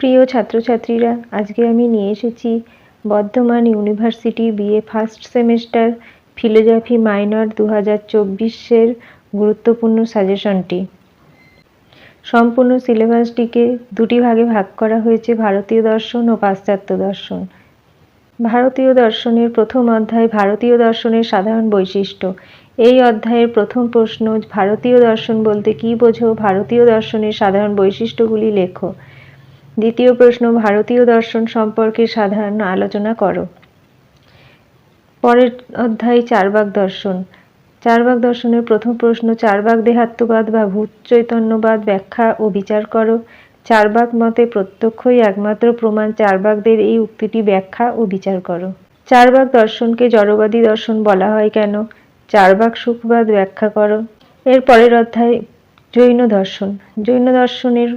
প্রিয় ছাত্রছাত্রীরা, আজকে আমি নিয়ে এসেছি Bardhaman university BA first semester philosophy minor দু হাজার চব্বিশের গুরুত্বপূর্ণ সাজেশনটি। সম্পূর্ণ সিলেবাসটিকে দুটি ভাগে ভাগ করা হয়েছে, ভারতীয় দর্শন ও পাশ্চাত্য দর্শন। ভারতীয় দর্শনের প্রথম অধ্যায় ভারতীয় দর্শনের সাধারণ বৈশিষ্ট্য। এই অধ্যায়ের প্রথম প্রশ্ন, ভারতীয় দর্শন বলতে কী বোঝো? ভারতীয় দর্শনের সাধারণ বৈশিষ্ট্যগুলি লেখো। দ্বিতীয় প্রশ্ন, ভারতীয় দর্শন সম্পর্কে সাধারণ আলোচনা করো। পরের অধ্যায় চারবাক দর্শন। চারবাক দর্শনের প্রথম প্রশ্ন চারবাক দেহাত্মবাদ বা ভূত চৈতন্যবাদ ব্যাখ্যা ও বিচার করো। চারবাক মতে প্রত্যক্ষই একমাত্র প্রমাণ চারবাকদের এই উক্তিটি ব্যাখ্যা ও বিচার করো। চারবাক দর্শনকে জড়বাদী দর্শন বলা হয় কেন? চারবাক সুখবাদ ব্যাখ্যা করো। এর পরের অধ্যায়, জৈন দর্শন। জৈন দর্শনের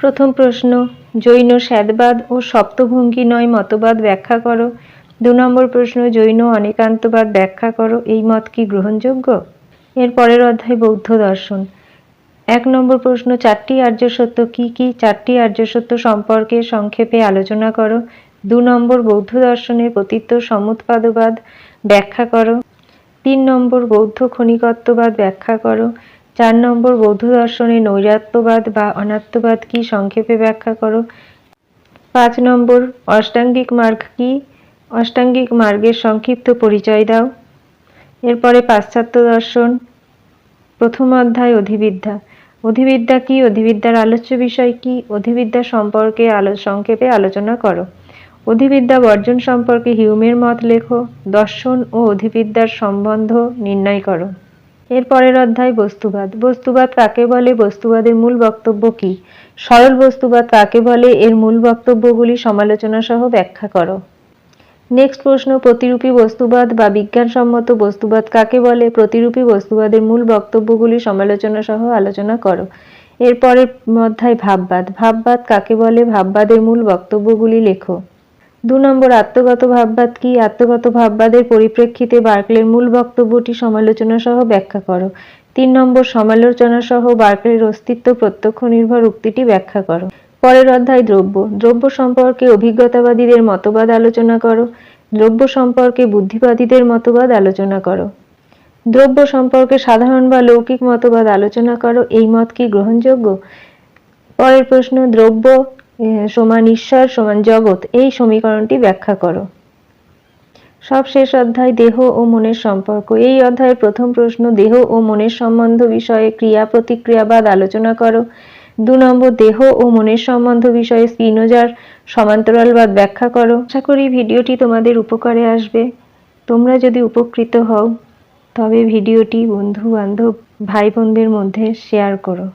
প্রথম প্রশ্ন, জৈন স্যাদবাদ ও সপ্তভঙ্গি নয় মতবাদ ব্যাখ্যা করো। দু নম্বর প্রশ্ন, জৈন অনেকান্তবাদ ব্যাখ্যা করো, এই মত কি গ্রহণযোগ্য? এর পরের অধ্যায় বৌদ্ধ দর্শন। এক নম্বর প্রশ্ন, চারটি আর্য সত্য কি কি? চারটি আর্য সত্য সম্পর্কে সংক্ষেপে আলোচনা করো। দু নম্বর বৌদ্ধ দর্শনের পতিত্ব সমুৎপাদবাদ ব্যাখ্যা করো। তিন নম্বর বৌদ্ধ ক্ষণিকত্ববাদ ব্যাখ্যা করো। চার নম্বর, বৌদ্ধ দর্শনে নৈরাত্যবাদ বা অনাত্মবাদ কি সংক্ষেপে ব্যাখ্যা করো? পাঁচ নম্বর, অষ্টাঙ্গিক মার্গ কি? অষ্টাঙ্গিক মার্গের সংক্ষিপ্ত পরিচয় দাও। এরপরে পাশ্চাত্য দর্শন, প্রথম অধ্যায়, অধিবিদ্যা। অধিবিদ্যা কি? অধিবিদ্যার আলোচ্য বিষয় কি? অধিবিদ্যা সম্পর্কে আলো, সংক্ষেপে আলোচনা করো। অধিবিদ্যা বর্জন সম্পর্কে হিউমের মত লেখো। দর্শন ও অধিবিদ্যার সম্বন্ধ নির্ণয় করো। এর পরের অধ্যায় বস্তুবাদ। বস্তুবাদ কাকে বলে? বস্তুবাদের মূল বক্তব্য কি? সরল বস্তুবাদ কাকে বলে? এর মূল বক্তব্যগুলি সমালোচনা সহ ব্যাখ্যা করো। নেক্সট প্রশ্ন, প্রতিরূপী বস্তুবাদ বা বিজ্ঞানসম্মত বস্তুবাদ কাকে বলে? প্রতিরূপী বস্তুবাদের মূল বক্তব্যগুলি সমালোচনা সহ আলোচনা করো। এরপরের অধ্যায় ভাববাদ। ভাববাদ কাকে বলে? ভাববাদের মূল বক্তব্যগুলি লেখো। দু নম্বর আত্মগত ভাববাদ কি? আত্মগত ভাববাদের পরিপ্রেক্ষিতে বার্কলের মূল বক্তব্যটি সমালোচনা সহ ব্যাখ্যা করো। তিন নম্বর সমালোচনা সহ বার্কলের অস্তিত্ব প্রত্যক্ষ নির্ভর উক্তিটি ব্যাখ্যা করো। পরের অধ্যায়, দ্রব্য। দ্রব্য সম্পর্কে অভিজ্ঞতাবাদীদের মতবাদ আলোচনা করো। দ্রব্য সম্পর্কে বুদ্ধিবাদীদের মতবাদ আলোচনা করো। দ্রব্য সম্পর্কে সাধারণ বা লৌকিক মতবাদ আলোচনা করো। এই মত কি গ্রহণযোগ্য? পরের প্রশ্ন, দ্রব্য সমান ঈশ্বর, সমান জগৎ, এই সমীকরণটি ব্যাখ্যা করো। সব শেষ অধ্যায় দেহ ও মনের সম্পর্ক। এই অধ্যায়ের প্রথম প্রশ্ন, দেহ ও মনের সম্বন্ধ বিষয়ে ক্রিয়া প্রতিক্রিয়াবাদ আলোচনা করো। দু নম্বর, দেহ ও মনের সম্বন্ধ বিষয়ে স্পিনোজার সমান্তরালবাদ ব্যাখ্যা করো। আশা করি ভিডিওটি তোমাদের উপকারে আসবে। তোমরা যদি উপকৃত হও, তবে ভিডিওটি বন্ধু বান্ধব ভাই বোনদের মধ্যে শেয়ার করো।